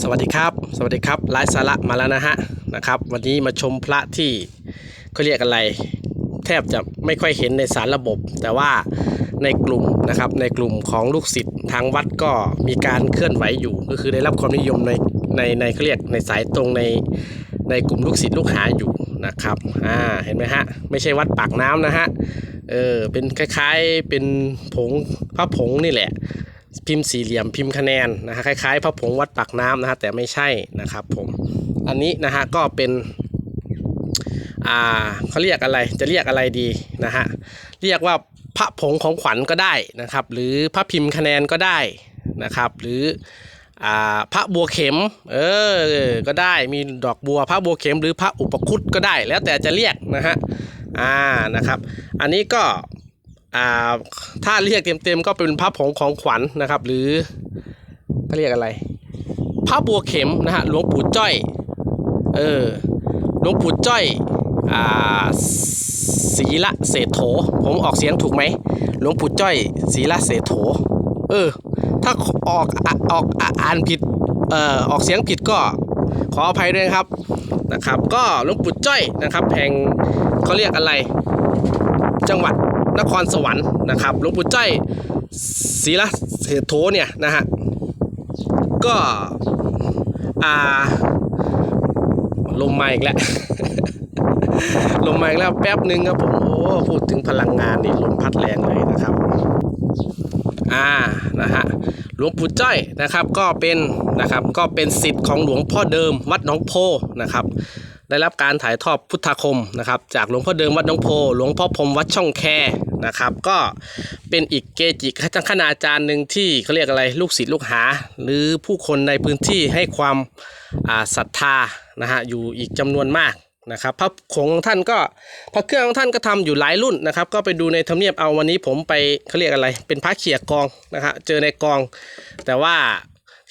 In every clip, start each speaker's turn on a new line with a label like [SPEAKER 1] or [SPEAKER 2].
[SPEAKER 1] สวัสดีครับ สวัสดีครับไลฟ์สาระมาแล้วนะฮะนะครับ วันนี้มาชมพระที่เขาเรียกอะไร แทบจะไม่ค่อยเห็นในสารระบบ แต่ว่าในกลุ่มนะครับในกลุ่มของลูกศิษย์ทางวัดก็มีการเคลื่อนไหวอยู่ ก็คือได้รับความนิยมในในในเขาเรียกในสายตรงในในกลุ่มลูกศิษย์ลูกหาอยู่นะครับอ่าเห็นไหมฮะไม่ใช่วัดปากน้ำนะฮะเออเป็นคล้ายๆเป็นผงพระผงนี่แหละ พิมพ์สี่เหลี่ยมพิมพ์คะแนนนะฮะคล้ายๆพระผงวัดปากน้ำนะฮะแต่ไม่ใช่นะครับผมอันนี้นะฮะก็เป็นอ่าเขาเรียกอะไรจะเรียกอะไรดีนะฮะเรียกว่าพระผงของขวัญก็ได้นะครับ หรือพระพิมพ์คะแนนก็ได้นะครับ หรืออ่าพระบัวเข็ม เออ ก็ได้ มีดอกบัว พระบัวเข็ม หรือพระอุปคุตก็ได้ แล้วแต่จะเรียกนะฮะ อ่า นะครับ อันนี้ก็ อ่าถ้าเรียกเต็มๆก็เป็นพระผงของขวัญนะครับ หรือเขาเรียกอะไรพระบัวเข็มนะฮะหลวงปู่จ้อยเออหลวงปู่จ้อยอ่าศีละเศษโถ ผมออกเสียงถูกไหมหลวงปู่จ้อยศีละเศษโถ เออ ถ้าออกออกอะอ่านผิดเอ่อออกเสียงผิดก็ขออภัยด้วยครับนะครับ ก็หลวงปู่จ้อยนะครับแห่งเขาเรียกอะไร จังหวัด นครสวรรค์นะครับหลวงปู่จ้อยศรีละเศรษโถเนี่ยนะฮะก็อ่าลมมาอีกแล้วลมมาอีกแล้วแป๊บหนึ่งครับผมโอ้พูดถึงพลังงานนี่ลมพัดแรงเลยนะครับอ่านะฮะหลวงปู่จ้อยนะครับก็เป็นนะครับก็เป็นสิทธิ์ของหลวงพ่อเดิมวัดหนองโพนะครับ ได้รับการถ่ายทอดพุทธาคมนะครับ จากหลวงพ่อเดิมวัดหนองโพ หลวงพ่อพรมวัดช่องแคนะครับ ก็เป็นอีกเกจิคณาจารย์หนึ่งที่เขาเรียกอะไรลูกศิษย์ลูกหา หรือผู้คนในพื้นที่ให้ความศรัทธานะฮะอยู่อีกจำนวนมากนะครับพระของท่านก็พระเครื่องของท่านก็ทำอยู่หลายรุ่นนะครับ ก็ไปดูในทำเนียบเอาวันนี้ผมไปเขาเรียกอะไร เป็นพระเขียกองนะครับเจอในกอง แต่ว่า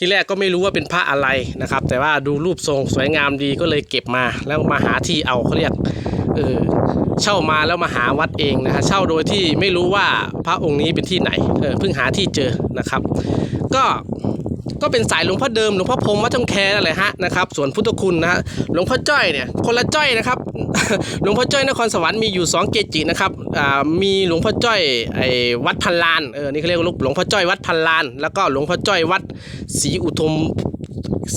[SPEAKER 1] ที่แรกก็ไม่รู้ว่าเป็นพระอะไรนะครับ แต่ว่าดูรูปทรงสวยงามดีก็เลยเก็บมาแล้วมาหาที่เอาเขาเรียกเออเช่ามาแล้วมาหาวัดเองนะฮะเช่าโดยที่ไม่รู้ว่าพระองค์นี้เป็นที่ไหนเออเพิ่งหาที่เจอนะครับ ก็ ก็เป็นสายหลวงพ่อเดิมหลวงพ่อพรมวัดจงแคนั่นแหละฮะนะครับส่วนพุทธคุณนะฮะหลวงพ่อจ้อยเนี่ยคนละจ้อยนะครับหลวงพ่อจ้อยนครสวรรค์มีอยู่สองเกจินะครับอ่ามีหลวงพ่อจ้อยไอ้วัดพันลานเออนี่เขาเรียกว่าหลวงพ่อจ้อยวัดพันลาน แล้วก็หลวงพ่อจ้อยวัดศรีอุทุม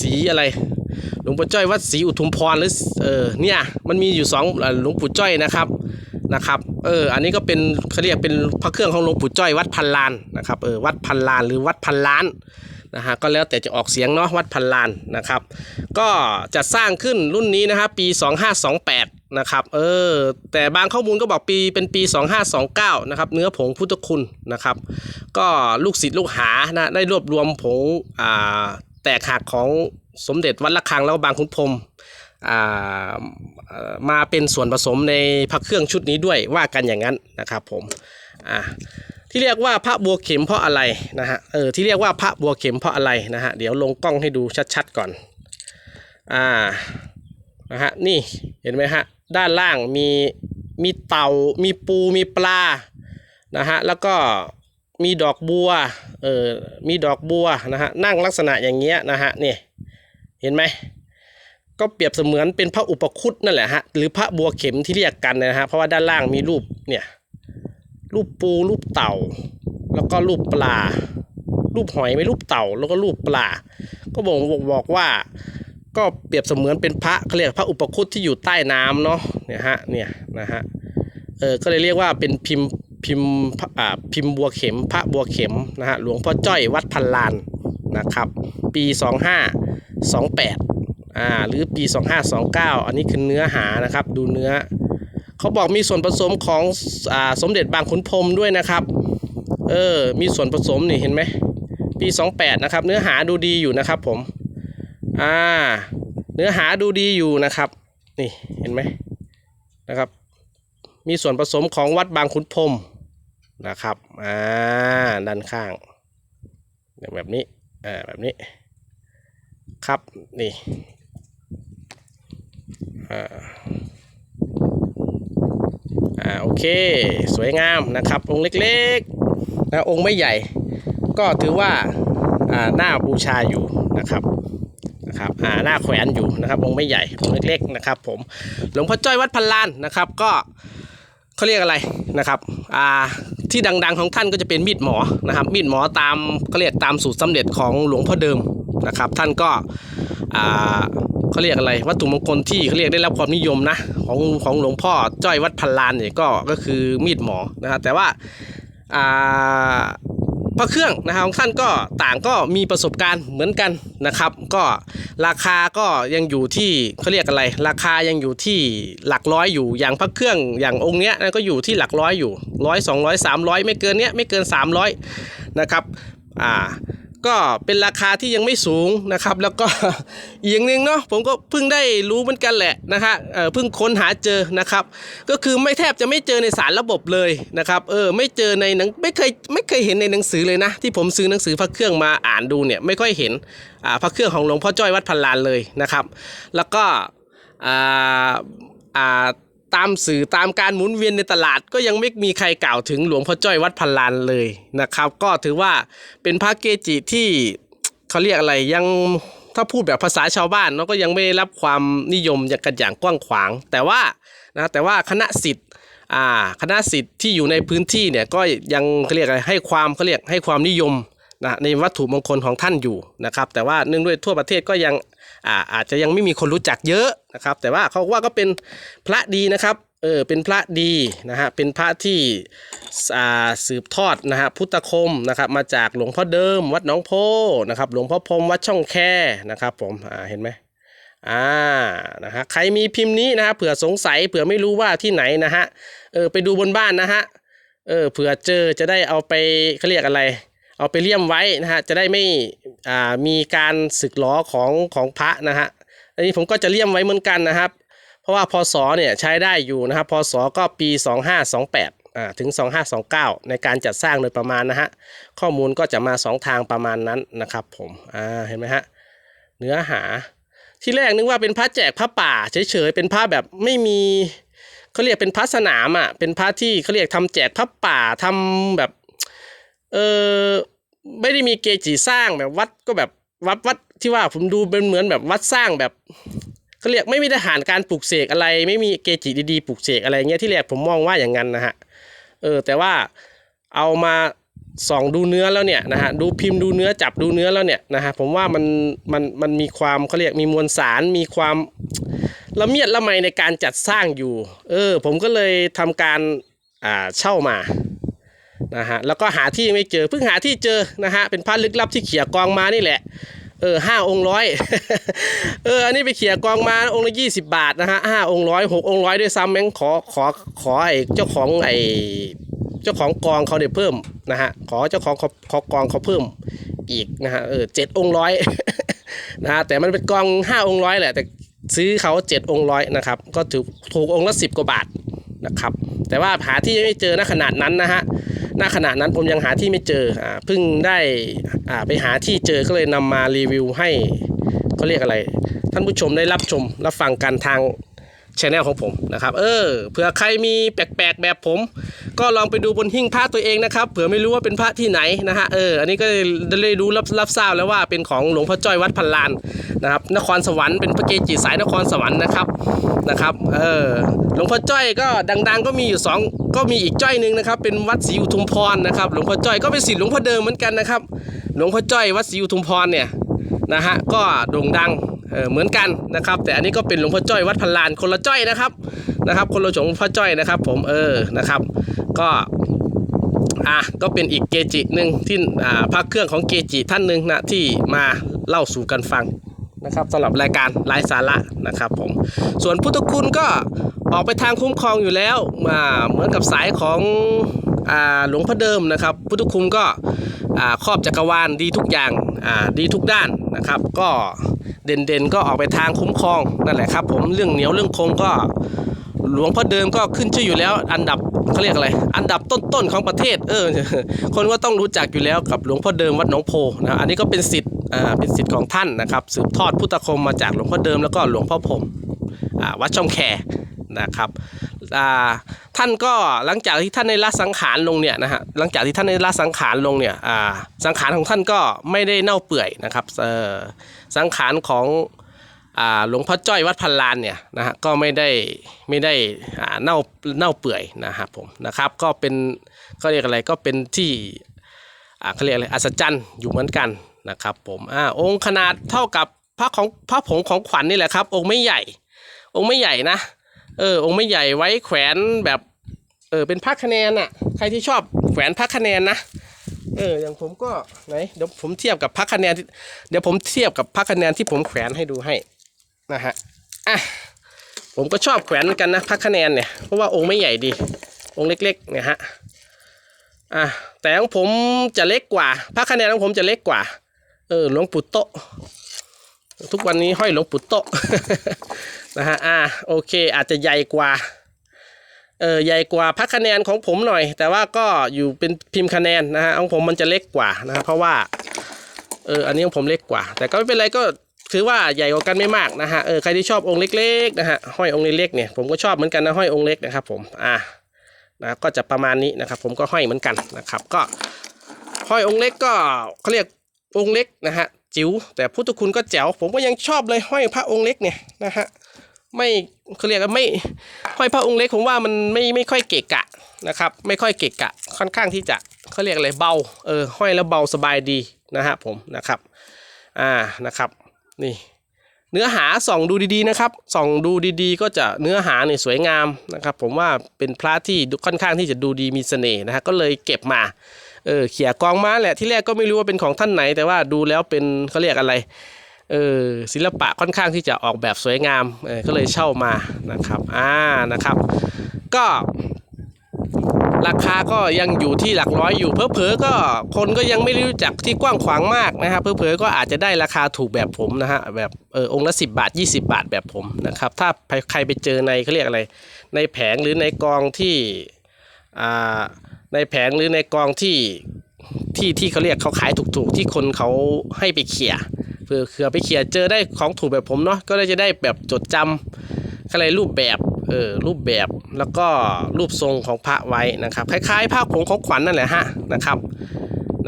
[SPEAKER 1] ศรีอะไรหลวงปู่จ้อยวัดศรีอุทุมพรหรือเออเนี่ยมันมีอยู่สองหลวงปู่จ้อยนะครับนะครับเอออันนี้ก็เป็นเขาเรียกเป็นพระเครื่องของหลวงปู่จ้อยวัดพันลานนะครับเออวัดพันลานหรือวัดพันล้าน นะฮะก็แล้วแต่จะออกเสียงเนาะวัดพันลานนะครับ ก็จะสร้างขึ้นรุ่นนี้นะฮะปี 2528 นะครับเออแต่บางข้อมูลก็บอกปีเป็นปี 2529 นะครับเนื้อผงพุทธคุณนะครับ ก็ลูกศิษย์ลูกหานะได้รวบรวมผงอ่าแตกหักของสมเด็จวัดระฆังแล้วก็บางขุนพรมมาเป็นส่วนผสมในพระเครื่องชุดนี้ด้วยว่ากันอย่างนั้นนะครับผมอ่า ที่เรียกว่าพระบัวเข็มเพราะอะไรนะฮะเออที่เรียกว่าพระบัวเข็มเพราะอะไรนะฮะเดี๋ยวลงกล้องให้ดูชัดๆก่อนอ่านะฮะนี่เห็นไหมฮะด้านล่างมีมีเต่ามีปูมีปลานะฮะแล้วก็มีดอกบัวเออมีดอกบัวนะฮะนั่งลักษณะอย่างเงี้ยนะฮะนี่เห็นไหมก็เปรียบเสมือนเป็นพระอุปคุตนั่นแหละฮะหรือพระบัวเข็มที่เรียกกันนะฮะเพราะว่าด้านล่างมีรูปเนี่ย รูปปูรูปเต่า แล้วก็รูปปลา รูปหอยไม่รูปเต่า แล้วก็รูปปลา ก็บอกบอกว่า ก็เปรียบเสมือนเป็นพระเขาเรียกพระอุปคุตที่อยู่ใต้น้ำเนาะเนี่ยฮะเนี่ยนะฮะเออก็เลยเรียกว่าเป็นพิมพ์พิมพ์อ่าพิมพ์บัวเข็มพระบัวเข็มนะฮะหลวงพ่อจ้อยวัดพันลานนะครับ ปี 2528อ่าหรือปี 2529 อันนี้คือเนื้อหานะครับ ดูเนื้อ เขาบอกมีส่วนผสมของอ่าสมเด็จบางขุนพรมด้วยนะครับ เออ มีส่วนผสมนี่เห็นไหมปี 28 นะครับ เนื้อหาดูดีอยู่นะครับผม อ่า เนื้อหาดูดีอยู่นะครับ นี่เห็นไหมนะครับ มีส่วนผสมของวัดบางขุนพรมนะครับ อ่า ด้านข้าง แบบนี้ อ่า แบบนี้ ครับ นี่ อ่า อ่าโอเค สวยงามนะครับ องค์เล็กๆนะองค์ไม่ใหญ่ ก็ถือว่าอ่าหน้าบูชาอยู่นะครับนะครับอ่าหน้าแขวนอยู่นะครับ องค์ไม่ใหญ่องค์เล็กๆนะครับ ผมหลวงพ่อจ้อยวัดพันลานนะครับ ก็เขาเรียกอะไรนะครับอ่าที่ดัง ๆของท่านก็จะเป็นมีดหมอนะครับ มีดหมอตามเขาเรียกตามสูตรสำเร็จของหลวงพ่อเดิมนะครับ ท่านก็อ่า เขาเรียกอะไร วัตถุมงคลที่เขาเรียกได้รับความนิยมนะ ของของหลวงพ่อจ้อยวัดพันลานเนี่ยก็ก็คือมีดหมอนะครับแต่ว่าอ่าพระเครื่องนะครับของท่านก็ต่างก็มีประสบการณ์เหมือนกันนะครับ ก็ราคาก็ยังอยู่ที่เขาเรียกอะไร ราคายังอยู่ที่หลักร้อยอยู่อย่างพระเครื่องอย่างองค์เนี้ยก็อยู่ที่หลักร้อยอยู่ร้อยสองร้อยสามร้อยไม่เกินเนี้ยไม่เกินสามร้อยนะครับอ่า ก็เป็นราคาที่ยังไม่สูงนะครับ แล้วก็อีกอย่างหนึ่งเนาะผมก็เพิ่งได้รู้เหมือนกันแหละนะคะเออเพิ่งค้นหาเจอนะครับ ก็คือไม่แทบจะไม่เจอในสารระบบเลยนะครับเออไม่เจอในหนังไม่เคยไม่เคยเห็นในหนังสือเลยนะ ที่ผมซื้อหนังสือพระเครื่องมาอ่านดูเนี่ยไม่ค่อยเห็นอ่าพระเครื่องของหลวงพ่อจ้อยวัดพันลานเลยนะครับ แล้วก็อ่าอ่า ตามสื่อตามการหมุนเวียนในตลาด ก็ยังไม่มีใครกล่าวถึงหลวงพ่อจ้อยวัดพันลานเลยนะครับ ก็ถือว่าเป็นพระเกจิที่เขาเรียกอะไรยังถ้าพูดแบบภาษาชาวบ้านเนาะก็ยังไม่ได้รับความนิยมอย่างกันอย่างกว้างขวาง แต่ว่านะแต่ว่าคณะสิทธิ์คณะสิทธิ์ที่อยู่ในพื้นที่เนี่ยก็ยังเขาเรียกอะไรให้ความเขาเรียกให้ความนิยมนะในวัตถุมงคลของท่านอยู่นะครับแต่ว่าเนื่องด้วยทั่วประเทศก็ยัง อ่าอาจจะยังไม่มีคนรู้จักเยอะนะครับ แต่ว่าเขาว่าก็เป็นพระดีนะครับเออเป็นพระดีนะฮะเป็นพระที่สืบทอดนะฮะพุทธคมนะครับมาจากหลวงพ่อเดิม วัดหนองโพนะครับหลวงพ่อพรมวัดช่องแคนะครับผมอ่าเห็นไหมอ่านะฮะใครมีพิมพ์นี้นะฮะเผื่อสงสัยเผื่อไม่รู้ว่าที่ไหนนะฮะเออไปดูบนบ้านนะฮะเออเผื่อเจอจะได้เอาไปเขาเรียกอะไร เอาไปเลี่ยมไว้นะฮะจะได้ไม่อ่ามีการสึกหลอของของพระนะฮะอันนี้ผมก็จะเลี่ยมไว้เหมือนกันนะครับ เพราะว่าพศเนี่ยใช้ได้อยู่นะครับพศก็ปี 2528อ่าถึง 2529 ในการจัดสร้างโดยประมาณนะฮะข้อมูลก็จะมาสองทางประมาณนั้นนะครับผมอ่าเห็นไหมฮะเนื้อหาที่แรกนึกว่าเป็นพระแจกพระป่าเฉยๆเป็นพระแบบไม่มีเขาเรียกเป็นพระสนามอะเป็นพระที่เขาเรียกทำแจกพระป่าทำแบบ เออไม่ได้มีเกจิสร้างแบบวัดก็แบบวัดวัดที่ว่าผมดูเป็นเหมือนแบบวัดสร้างแบบเขาเรียกไม่มีทหารการปลูกเสกอะไร ไม่มีเกจิดีๆปลูกเสกอะไรเงี้ยที่แรกผมมองว่าอย่างนั้นนะฮะเออแต่ว่าเอามาส่องดูเนื้อแล้วเนี่ยนะฮะดูพิมพ์ดูเนื้อจับดูเนื้อแล้วเนี่ยนะฮะผมว่ามันมันมันมีความเขาเรียกมีมวลสารมีความละเมียดละไมในการจัดสร้างอยู่ เออผมก็เลยทำการอ่าเช่ามา นะฮะแล้วก็หาที่ไม่เจอเพิ่งหาที่เจอนะฮะเป็นพระลึกลับที่เขี่ยกองมานี่แหละเออห้าองค์ร้อยเอออันนี้ไปเขี่ยกองมาองค์ละยี่สิบาทนะฮะห้าองค์ร้อยหกองค์ร้อยด้วยซ้ำแม่งขอขอขอไอ้เจ้าของไอ้เจ้าของกองเขาเดี๋ยวเพิ่มนะฮะขอเจ้าของขาขอกองเขาเพิ่มอีกนะฮะเออเจ็ดองค์ร้อยนะฮะแต่มันเป็นกองห้าองค์ร้อยแหละแต่ซื้อเขาเจ็ดองค์ร้อยนะครับก็ถูกถูกองค์ละสิบกว่าบาทนะครับ แต่ว่าหาที่ไม่เจอณขนาดนั้นนะฮะณขณะนั้นผมยังหาที่ไม่เจออ่าเพิ่งได้อ่าไปหาที่เจอก็เลยนำมารีวิวให้เขาเรียกอะไร ท่านผู้ชมได้รับชมรับฟังกันทาง ช anel ของผมนะครับ เออเผื่อใครมีแปลกๆแบบผม ก็ลองไปดูบนหิ้งพระตัวเองนะครับเผื่อไม่รู้ว่าเป็นพระที่ไหนนะฮะเอออันนี้ก็ได้รู้รับรับทราบแล้วว่าเป็นของหลวงพ่อจ้อยวัดพันลานนะครับนครสวรรค์เป็นพระเกจิสายนครสวรรค์นะครับนะครับเออหลวงพ่อจ้อยก็ดัง ๆ ก็มีอยู่สองก็มีอีกจ้อยหนึ่งนะครับเป็นวัดศรีอุทุมพรนะครับหลวงพ่อจ้อยก็เป็นศิษย์หลวงพ่อเดิมเหมือนกันนะครับหลวงพ่อจ้อยวัดศรีอุทุมพรเนี่ยนะฮะก็โด่งดัง เออเหมือนกันนะครับ แต่อันนี้ก็เป็นหลวงพ่อจ้อยวัดพันลานคนละจ้อยนะครับนะครับ คนละหลวงพ่อจ้อยนะครับ ผมเออนะครับ ก็อะก็เป็นอีกเกจิหนึ่งที่อ่าพระเครื่องของเกจิท่านหนึ่งนะที่มาเล่าสู่กันฟังนะครับสำหรับรายการไร้สาระนะครับผมส่วนพุทธคุณก็ออกไปทางคุ้มครองอยู่แล้วอ่าเหมือนกับสายของอ่าหลวงพ่อเดิมนะครับ พุทธคุณก็อ่าครอบจักรวาลดีทุกอย่างอ่าดีทุกด้านนะครับ ก็ เด่นๆก็ออกไปทางคุ้มครองนั่นแหละครับผมเรื่องเหนียวเรื่องคงก็ หลวงพ่อเดิมก็ขึ้นชื่ออยู่แล้ว อันดับเขาเรียกอะไร อันดับต้นๆของประเทศ เออ คนก็ต้องรู้จักอยู่แล้วกับหลวงพ่อเดิมวัดหนองโพนะอันนี้ก็เป็นสิทธิ์อ่าเป็นสิทธิ์ของท่านนะครับ สืบทอดพุทธคมมาจากหลวงพ่อเดิมแล้วก็หลวงพ่อพรหมอ่าวัดช่องแคนะครับอ่า ท่านก็หลังจากที่ท่านได้ละสังขารลงเนี่ยนะฮะหลังจากที่ท่านได้ละสังขารลงเนี่ยอ่าสังขารของท่านก็ไม่ได้เน่าเปื่อยนะครับเออสังขารของอ่าหลวงพ่อจ้อยวัดพันลานเนี่ยนะฮะก็ไม่ได้ไม่ได้อ่าเน่าเน่าเปื่อยนะครับผมนะครับก็เป็นเขาเรียกอะไรก็เป็นที่อ่าเขาเรียกอะไรอัศจรรย์อยู่เหมือนกันนะครับผมอ่าองค์ขนาดเท่ากับพระของพระผงของขวัญนี่แหละครับ องค์ไม่ใหญ่ องค์ไม่ใหญ่นะ เออ องค์ไม่ใหญ่ไว้แขวนแบบเออเป็นพระคะแนนอะ ใครที่ชอบแขวนพระคะแนนนะเอออย่างผมก็ไหนเดี๋ยวผมเทียบกับพักคะแนนที่เดี๋ยวผมเทียบกับพักคะแนนที่ผมแขวนให้ดูให้นะฮะอะผมก็ชอบแขวนเหมือนกันนะพักคะแนนเนี่ยเพราะว่าองค์ไม่ใหญ่ดี องค์เล็กๆเนี่ยฮะอะแต่ของผมจะเล็กกว่าพักคะแนนของผมจะเล็กกว่า เออหลวงปู่โต ทุกวันนี้ห้อยหลวงปู่โตะนะฮะอะโอเค อาจจะใหญ่กว่าเออใหญ่กว่าพักคะแนนของผมหน่อย แต่ว่าก็อยู่เป็นพิมพ์คะแนนนะฮะของผมมันจะเล็กกว่านะฮะเพราะว่าเอออันนี้ของผมเล็กกว่า แต่ก็ไม่เป็นไรก็ถือว่าใหญ่กว่ากันไม่มากนะฮะเออใครที่ชอบองค์เล็กๆนะฮะห้อยองค์เล็กๆเนี่ยผมก็ชอบเหมือนกันนะห้อยองค์เล็กนะครับผมอะนะก็จะประมาณนี้นะครับ ผมก็ห้อยเหมือนกันนะครับ ก็ห้อยองค์เล็กก็เขาเรียกองค์เล็กนะฮะ จิ๋วแต่พุทธคุณก็แจ๋วผมก็ยังชอบเลยห้อยพระองค์เล็กเนี่ยนะฮะไม่เขาเรียกว่าไม่ห้อยพระองค์เล็กผมว่ามันไม่ไม่ค่อยเกะกะนะครับไม่ค่อยเกะกะค่อนข้างที่จะเขาเรียกอะไรเบาเออห้อยแล้วเบาสบายดีนะฮะผมนะครับอ่านะครับนี่เนื้อหาส่องดูดีๆนะครับส่องดูดีๆ ก็จะเนื้อหาเนี่ยสวยงามนะครับผมว่าเป็นพระที่ค่อนข้างที่จะดูดีมีเสน่ห์นะฮะก็เลยเก็บมา เออเขี่ยกองม้าแหละที่แรกก็ไม่รู้ว่าเป็นของท่านไหน แต่ว่าดูแล้วเป็นเขาเรียกอะไรเออศิลปะค่อนข้างที่จะออกแบบสวยงามเออก็เลยเช่ามานะครับอ่านะครับ ก็ราคาก็ยังอยู่ที่หลักร้อยอยู่เพอๆก็คนก็ยังไม่รู้จักที่กว้างขวางมากนะครับเพอๆก็อาจจะได้ราคาถูกแบบผมนะฮะแบบเออองค์ละ 10 บาท 20 บาทแบบผมนะครับถ้าใครไปเจอในเขาเรียกอะไร ในแผงหรือในกองที่อ่า ในแผงหรือในกองที่ที่ที่เขาเรียกเขาขายถูกๆ ที่คนเขาให้ไปเขี่ยเผื่อเผื่อไปเขียเจอได้ของถูกแบบผมเนาะก็ได้จะได้แบบจดจำอะไรรูปแบบเออรูปแบบแล้วก็รูปทรงของพระไว้นะครับคล้ายๆผ้าผงของขวัญนั่นแหละฮะนะครับ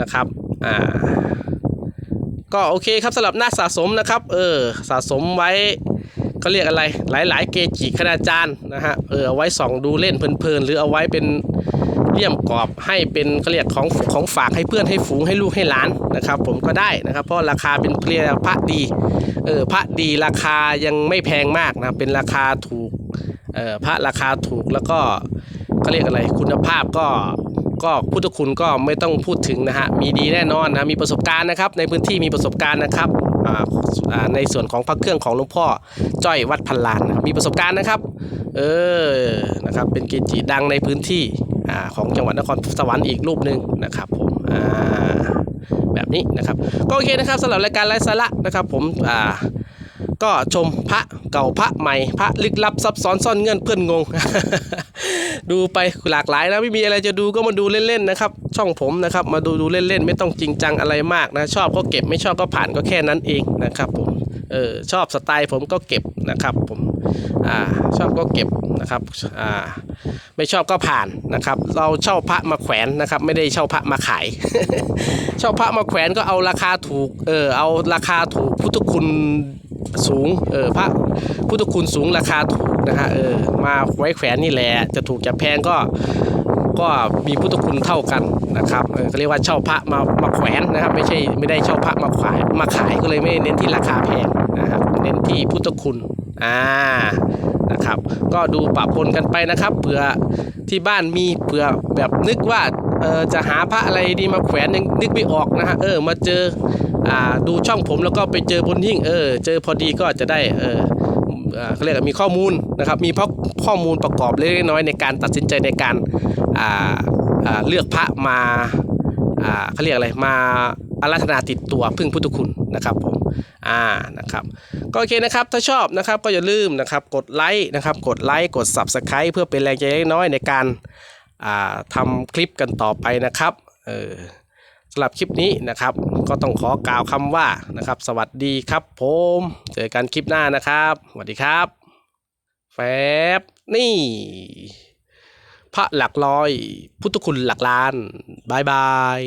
[SPEAKER 1] นะครับอ่าก็โอเคครับสำหรับหน้าสะสมนะครับเออสะสมไว้เขาเรียกอะไรหลายๆ เกจิคณาจารย์นะฮะเออเอาไว้ส่องดูเล่นเพลินๆหรือเอาไว้เป็น เลี่ยมกรอบให้เป็นเขาเรียกของของฝากให้เพื่อนให้ฝูงให้ลูกให้หลานนะครับ ผมก็ได้นะครับ เพราะราคาเป็นเรียพระดีเออพระดีราคายังไม่แพงมากนะเป็นราคาถูกเออพระราคาถูกแล้วก็เขาเรียกอะไรคุณภาพก็ก็พุทธคุณก็ไม่ต้องพูดถึงนะฮะมีดีแน่นอนนะมีประสบการณ์นะครับ ในพื้นที่มีประสบการณ์นะครับอ่าในส่วนของพระเครื่องของหลวงพ่อจ้อยวัดพันลานนะมีประสบการณ์นะครับ เออนะครับเป็นเกจิดังในพื้นที่ อของจังหวัดนครสวรรค์อีกรูปหนึ่งนะครับผมแบบนี้นะครับก็โอเคนะครับสำหรับรายการไร้สาระนะครับผมอ่าก็ชมพระเก่าพระใหม่พระลึกลับซับซ้อนซ่อนเงื่อนเพื่อนงง ดูไปหลากหลายนะไม่มีอะไรจะดูก็มาดูเล่นๆนะครับ ช่องผมนะครับ มาดูดูเล่นๆ ไม่ต้องจริงจังอะไรมากนะ ชอบก็เก็บไม่ชอบก็ผ่านก็แค่นั้นเองนะครับผมเออชอบสไตล์ผมก็เก็บนะครับผมอ่าชอบก็เก็บ นะครับอ่าไม่ชอบก็ผ่านนะครับ เราเช่าพระมาแขวนนะครับ ไม่ได้เช่าพระมาขาย เช่าพระมาแขวนก็เอาราคาถูกเออเอาราคาถูกพุทธคุณสูงเออพระพุทธคุณสูงราคาถูกนะฮะเออมาไว้แขวนนี่แหละจะถูกจะแพงก็ก็มีพุทธคุณเท่ากันนะครับเออเขาเรียกว่าเช่าพระมามาแขวนนะครับ ไม่ใช่ไม่ได้เช่าพระมาขายมาขายก็เลยไม่เน้นที่ราคาแพงนะครับเน้นที่พุทธคุณอ่า นะครับ ก็ดูปะปนกันไปนะครับเผื่อที่บ้านมีเผื่อแบบนึกว่าเออจะหาพระอะไรดีมาแขวนยังนึกไม่ออกนะฮะเออมาเจออ่าดูช่องผมแล้วก็ไปเจอบนหิ้งเออเจอพอดีก็จะได้เออเขาเรียกมีข้อมูลนะครับมีพข้อมูลประกอบเล็กน้อยในการตัดสินใจในการาาเลือกพระมาาเขาเรียกอะไรมาอารัธนาติดตัวพึ่งพุทธคุณนะครับผม อ่านะครับก็โอเคนะครับถ้าชอบนะครับก็อย่าลืมนะครับกดไลค์นะครับกดไลค์กด Subscribe เพื่อเป็นแรงใจเล็กน้อยในการอ่าทำคลิปกันต่อไปนะครับเออสำหรับคลิปนี้นะครับ ก็ต้องขอกล่าวคำว่านะครับ สวัสดีครับผมเจอกันคลิปหน้านะครับสวัสดีครับแฟบนี่ พระหลักร้อย พุทธคุณหลักล้านบายบาย